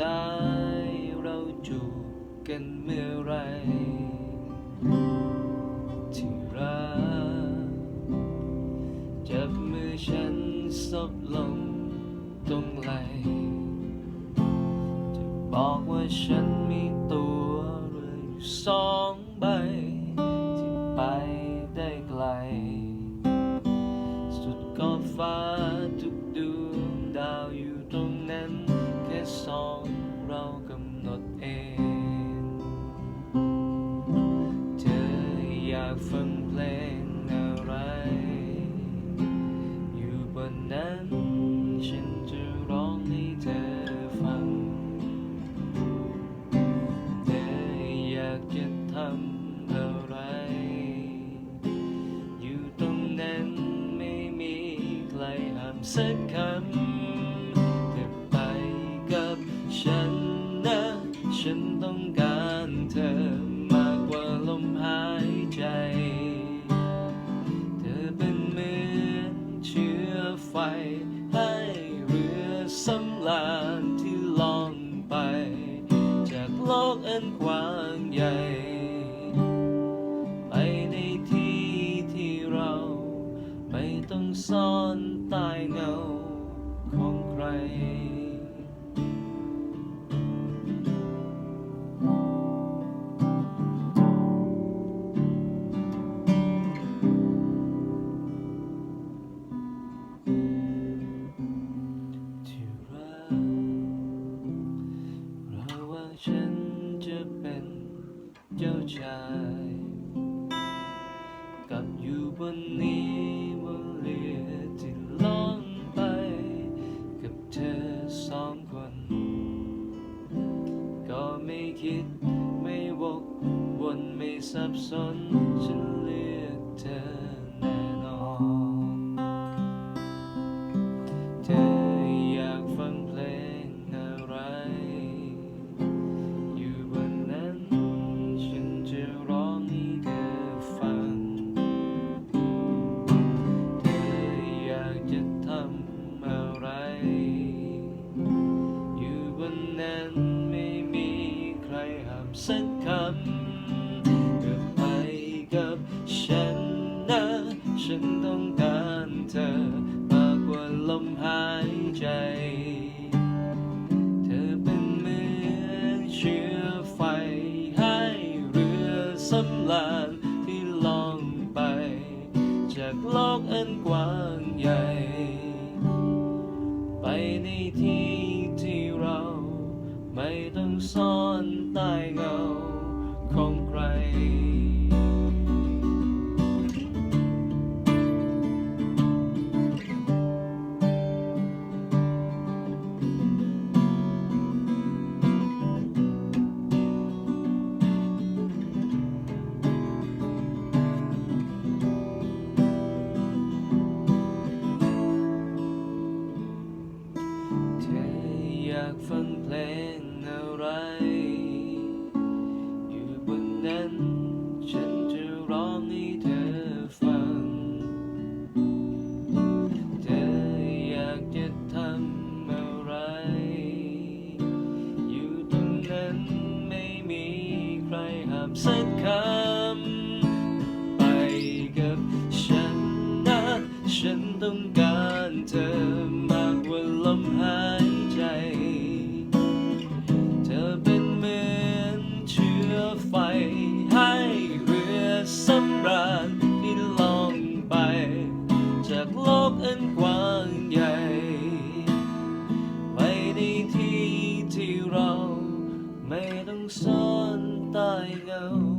ท้ายเราจูบกันเมื่อไร ที่รักจับมือฉันซบลงตรงไหล จะบอกว่าฉันมีตัวเรืออยู่สองใบ สักคำเธอไปกับฉันนะ ฉันต้องการเธอมากกว่าลมหายใจ เธอเป็นเหมือนเชื้อไฟ ให้เรือสำราญที่ล่องไป จากโลกอันกว้าง ซ่อนใต้เงาของใคร ที่รักระว่างฉันจะเป็นเจ้าชาย กับอยู่บนนี้ ลือที่ล่องไปกับเธอสองคน ก็ไม่คิดไม่วกวนไม่สับสนฉัน จากโลกอันกว้างใหญ่ ไปในที่ที่เราไม่ต้องซ่อนใต้เงา สักคำไปกับฉันนะฉันต้องการเธอมากกว่าลมหายใจ เธอเป็นเหมือนเชื้อไฟให้เรือสำราญที่ล่องไป จากโลกอันกว้างใหญ่ไปในที่ที่เราไม่ต้องซ่อน I go.